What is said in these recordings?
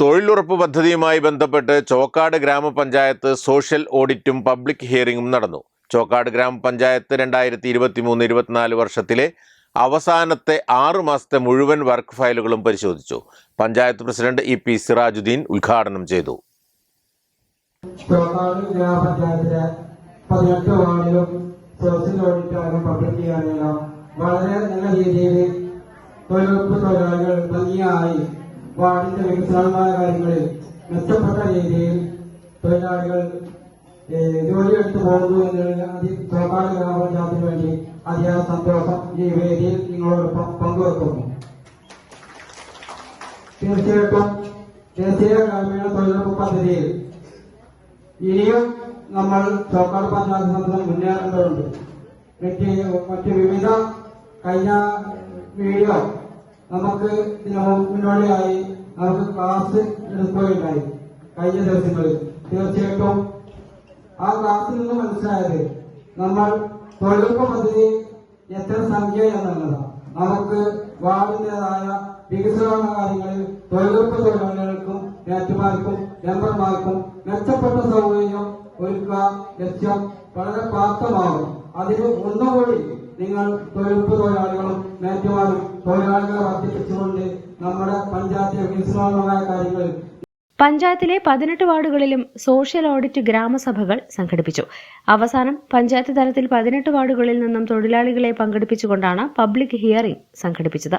തൊഴിലുറപ്പ് പദ്ധതിയുമായി ബന്ധപ്പെട്ട് ചോക്കാട് ഗ്രാമപഞ്ചായത്ത് സോഷ്യൽ ഓഡിറ്റും പബ്ലിക് ഹിയറിംഗും നടന്നു. ചോക്കാട് ഗ്രാമപഞ്ചായത്ത് രണ്ടായിരത്തി ഇരുപത്തി മൂന്ന് ഇരുപത്തിനാല് വർഷത്തിലെ അവസാനത്തെ ആറു മാസത്തെ മുഴുവൻ വർക്ക് ഫയലുകളും പരിശോധിച്ചു. Panchayat president E P Sirajuddin ഉദ്ഘാടനം ചെയ്തു. ഗ്രാമപഞ്ചായത്തിലെ പതിനെട്ട് വാർഡിലും സോഷ്യൽ പബ്ലിക് വളരെ തൊഴിലുറപ്പ് തൊഴിലാളികൾ ഭംഗിയായി വാർഡിന്റെ വികസനമായ കാര്യങ്ങളിൽ മെച്ചപ്പെട്ട രീതിയിൽ തൊഴിലാളികൾ ജോലിയെടുത്ത് പോകുന്നു എന്നുള്ള അതി ഗ്രാമപഞ്ചായത്തിന് വേണ്ടി അതിയായ സന്തോഷം ഈ വേദിയിൽ നിങ്ങളോടൊപ്പം പങ്കുവെക്കുന്നു. തീർച്ചയായിട്ടും ദേശീയ ഗ്രാമീണ തൊഴിലുറപ്പ് പദ്ധതിയിൽ ഇനിയും നമ്മൾ ചോക്കാട് പഞ്ചായത്ത് സംഘം മുന്നേറേണ്ടതുണ്ട്. മറ്റ് മറ്റ് വിവിധ കഴിഞ്ഞ വീഡിയോ നമുക്ക് മുന്നോടിയായി നമുക്ക് ക്ലാസ് എടുക്കുകയുണ്ടായി കഴിഞ്ഞ ദിവസങ്ങളിൽ. തീർച്ചയായിട്ടും ആ ക്ലാസ്സിൽ നിന്ന് മനസ്സിലായത് നമ്മൾ തൊഴിലുറപ്പ് പദ്ധതി എത്ര സംഖ്യ എന്നുള്ളതാണ്. നമുക്ക് വാർഡിന്റെതായ വികസന കാര്യങ്ങളിൽ തൊഴിലുറപ്പ് തൊഴിലാളികൾക്കും നേറ്റുമാർക്കും മെമ്പർമാർക്കും മെച്ചപ്പെട്ട സൗകര്യം ഒരുക്കുക ലക്ഷ്യം വളരെ പ്രാപ്തമാകും. അതിന് ഒന്നുകൂടി നിങ്ങൾ തൊഴിലുറപ്പ് തൊഴിലാളികളും മേറ്റുമാരും തൊഴിലാളികളെ വർദ്ധിപ്പിച്ചുകൊണ്ട് നമ്മുടെ പഞ്ചായത്തിലെ വിശ്രമമായ കാര്യങ്ങൾ പഞ്ചായത്തിലെ പതിനെട്ട് വാർഡുകളിലും സോഷ്യൽ ഓഡിറ്റ് ഗ്രാമസഭകൾ സംഘടിപ്പിച്ചു. അവസാനം പഞ്ചായത്ത് തലത്തിൽ പതിനെട്ട് വാർഡുകളിൽ നിന്നും തൊഴിലാളികളെ പങ്കെടുപ്പിച്ചുകൊണ്ടാണ് പബ്ലിക് ഹിയറിംഗ് സംഘടിപ്പിച്ചത്.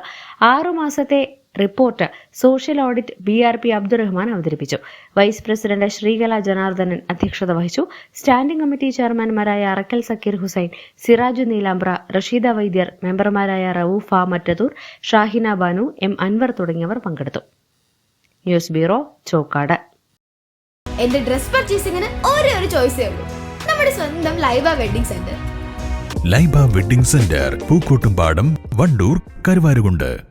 ആറു മാസത്തെ report social audit B R P Abdurahman അവതരിപ്പിച്ചു. വൈസ് പ്രസിഡന്റ് ശ്രീകല ജനാർദ്ദനൻ അധ്യക്ഷത വഹിച്ചു. സ്റ്റാൻഡിംഗ് കമ്മിറ്റി ചെയർമാൻമാരായ അറക്കൽ സക്കീർ ഹുസൈൻ സിറാജു നീലാംബ്ര റഷീദ വൈദ്യർ മെമ്പർമാരായ റവൂഫ മറ്റത്തൂർ ഷാഹിന ബാനു എം അൻവർ തുടങ്ങിയവർ പങ്കെടുത്തു. News bureau Chokkad. എന്റെ ഡ്രസ് പർച്ചേസിംഗിന് ഒരേ ഒരു ചോയ്സേ ഉള്ളൂ. നമ്മുടെ സ്വന്തം Laiba wedding centre. Laiba wedding centre Pookkottumpadam Wandoor Karuvarakundu.